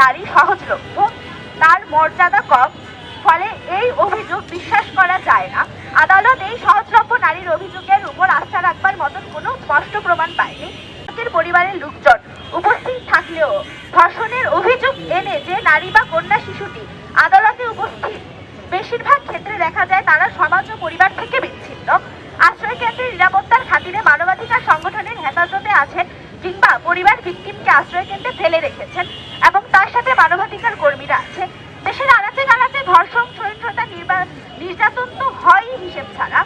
নারী সহজলভ্য, তার মর্যাদা কম। ফলে এই অভিযোগ বিশ্বাস করা যায় না। আদালত এই সহজলভ্য নারীর অভিযোগের উপর আস্থা রাখবার মতন কোনো স্পষ্ট প্রমাণ পায়নি। পরিবারের লোকজন উপস্থিত থাকলেও ধর্ষণের অভিযোগ এনে যে নারী বা কন্যা শিশুটি আদালতে উপস্থিত, বেশিরভাগ ক্ষেত্রে দেখা যায় তারা সমাজ ও পরিবার থেকে বিচ্ছিন্ন। আশ্রয় কেন্দ্রের নিরাপত্তার খাতিরে মানবাধিকার সংগঠনের হেফাজতে আছেন কিংবা পরিবার ভিকটিমকে আশ্রয় কেন্দ্রে ফেলে রেখেছেন এবং তার সাথে মানবাধিকার কর্মীরা আছে দেশের আনাচে কানাচে ধর্ষণ সহিংসতা নির্যাতন তো হয়ই হিসেব ছাড়া।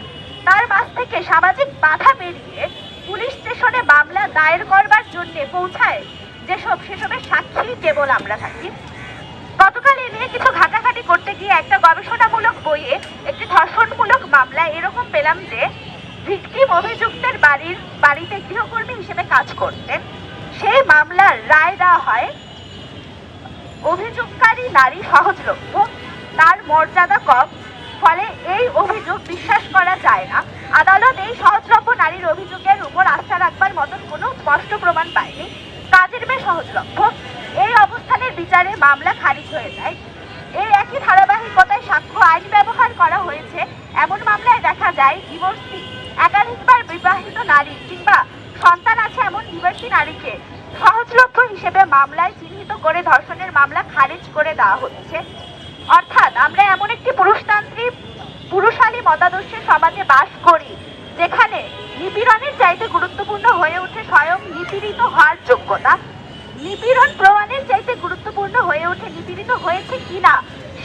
তার মাঝ থেকে সামাজিক বাধা পেরিয়ে পুলিশ স্টেশনে মামলা দায়ের করবার জন্য পৌঁছায় যেসব, সেসবের সাক্ষী কেবল আমরা থাকি। গতকাল এ নিয়ে কিছু ঘাটাঘাটি করতে গিয়ে একটা গবেষণামূলক বইয়ে একটি ধর্ষণমূলক মামলা এরকম পেলাম যে অভিযুক্তের বাড়ির, বাড়িতে গৃহকর্মী হিসেবে কাজ করতেন। সেই মামলার রায় দেওয়া হয় অভিযোগকারী নারী সহজলভ্য, তার মর্যাদা কম, ফলে এই অভিযোগ বিশ্বাস করা যায় না। আদালত এই সহজলভ্য নারীর অভিযোগের উপর আস্থা রাখবার মতন কোনো স্পষ্ট প্রমাণ পায়নি। কাজের মেয়ে সহজলভ্য। এই অবস্থানের বিচারে মামলা খারিজ হয়ে যায়। এই একই ধারাবাহিকতায় সাক্ষ্য আইন ব্যবহার করা হয়েছে এমন মামলায় দেখা যায় ডিভোর্সি একাধিকবার বিবাহিত নারী কিংবা সন্তান আছে এমন ডিভোর্সি নারীকে সহজলভ্য হিসেবে মামলায় চিহ্নিত করে ধর্ষণের মামলা খারিজ করে দেওয়া হচ্ছে। অর্থাৎ আমরা এমন একটি পুরুষতান্ত্রিক, পুরুষালী মতাদর্শের সমাজে বাস করি, যেখানে নিপীড়নের চাইতে গুরুত্বপূর্ণ হয়ে ওঠে স্বয়ং নিপীড়িত হওয়ার যোগ্যতা। নিপীড়ন প্রমাণের চাইতে গুরুত্বপূর্ণ হয়ে ওঠে, নিপীড়িত হয়েছে কিনা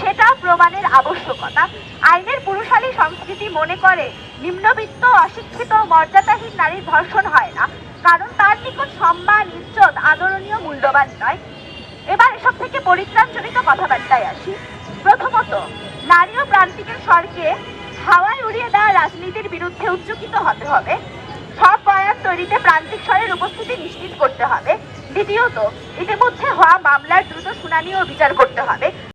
সেটা প্রমাণের আবশ্যকতা। আইনের পুরুষালী সংস্কৃতি মনে করে, নিম্নবিত্ত অশিক্ষিত মর্যাদাহীন নারীর ধর্ষণ হয় না, কারণ তার নিকট সম্মান, ইজ্জত, আদরণীয় মূল্যবান নয়। এবার এসব থেকে পরিত্রাণজনিত কথাবার্তায় আসি। প্রথমত, নারী ও প্রান্তিকের স্বরকে হাওয়ায় উড়িয়ে দেওয়া রাজনীতির বিরুদ্ধে উচ্চকিত হতে হবে। সব বয়ান তৈরিতে প্রান্তিক স্বরের উপস্থিতি নিশ্চিত করতে হবে। দ্বিতীয়ত, ইতিমধ্যে হওয়া মামলার দ্রুত শুনানি ও বিচার করতে হবে।